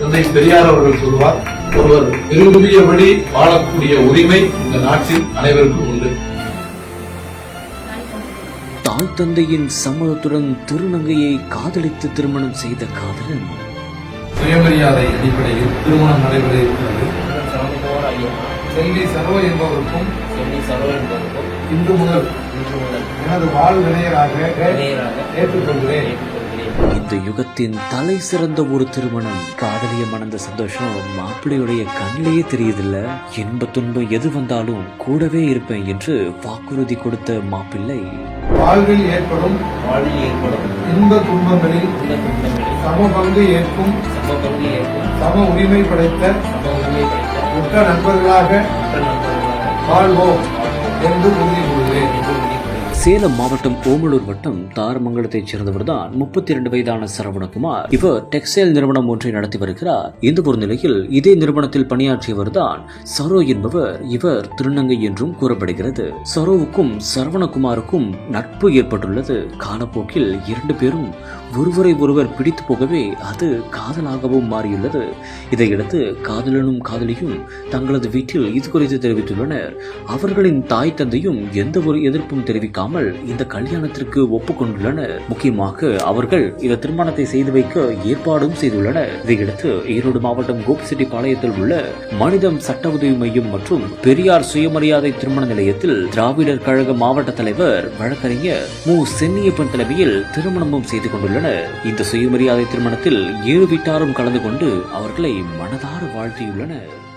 தந்தை பெரியார் அவர்கள் சொல்வார் ஒருவர் விரும்பியபடி வாழக்கூடிய உரிமை இந்த நாட்டில் அனைவருக்கும் உண்டு. தாய் தந்தையின் சம்மதத்துடன் திருநங்கையை காதலித்து திருமணம் செய்த காதலன். சுயமரியாதை அடிப்படையில் திருமணம் நடைபெற இருக்கிறது செல்வி சரோ என்பவருக்கும் சென்னை சரவ என்பவருக்கும் இன்று முதல் இன்று முதல் எனது வாழ் வினையராக ஏற்றுக்கொள்கிறேன். இந்த யுகத்தின் தலை சிறந்த ஒரு திருமணம். காதலிய மணந்த சந்தோஷம் மாப்பிள்ளையுடைய கண்ணிலேயே தெரியுதில்ல? இன்ப துன்பம் எது வந்தாலும் கூடவே இருப்பேன் என்று வாக்குறுதி கொடுத்த மாப்பிள்ளை. வாழ்வில் ஏற்படும் வாழ்வில் ஏற்படும் இன்ப துன்பங்களில் இந்த துன்பங்களில் சம பங்கு ஏற்கும் சம பங்கு ஏற்படும் சம உரிமை படைத்த சம உரிமை கிடைத்த உற்ற நண்பர்களாக வாழ்வோம் என்று உறுதி. சேலம் மாவட்டம் ஓமலூர் வட்டம் தாரமங்கலத்தைச் சேர்ந்தவர்தான் முப்பத்தி இரண்டு வயதான சரவணகுமார். இவர் டெக்ஸ்டைல் நிறுவனம் ஒன்றை நடத்தி வருகிறார். இந்த ஒரு நிலையில் இதே நிறுவனத்தில் பணியாற்றியவர்தான் சரோ என்பவர் இவர் திருநங்கை என்றும் கூறப்படுகிறது. சரோவுக்கும் சரவணகுமாருக்கும் நட்பு ஏற்பட்டுள்ளது. காலப்போக்கில் இரண்டு பேரும் ஒருவரை ஒருவர் பிடித்து போகவே அது காதலாகவும் மாறியுள்ளது. இதையடுத்து காதலனும் காதலியும் தங்களது வீட்டில் இது குறித்து தெரிவித்துள்ளனர். அவர்களின் தாய் தந்தையும் எந்த ஒரு எதிர்ப்பும் தெரிவிக்காமல் இந்த கல்யாணத்திற்கு ஒப்புக்கொண்டுள்ளனர். முக்கியமாக அவர்கள் இந்த திருமணத்தை செய்து வைக்க ஏற்பாடும் செய்துள்ளனர். இதையடுத்து ஈரோடு மாவட்டம் கோபிச்செட்டிப்பாளையத்தில் உள்ள மனிதம் சட்ட உதவி மையம் மற்றும் பெரியார் சுயமரியாதை திருமண நிலையத்தில் திராவிடர் கழக மாவட்ட தலைவர் வழக்கறிஞர் மு. சென்னியப்பன் தலைமையில் திருமணமும் செய்து கொண்டுள்ளனர். இந்த சுயமரியாதை திருமணத்தில் ஏழு வீட்டாரும் கலந்து கொண்டு அவர்களை மனதார வாழ்த்தியுள்ளனர்.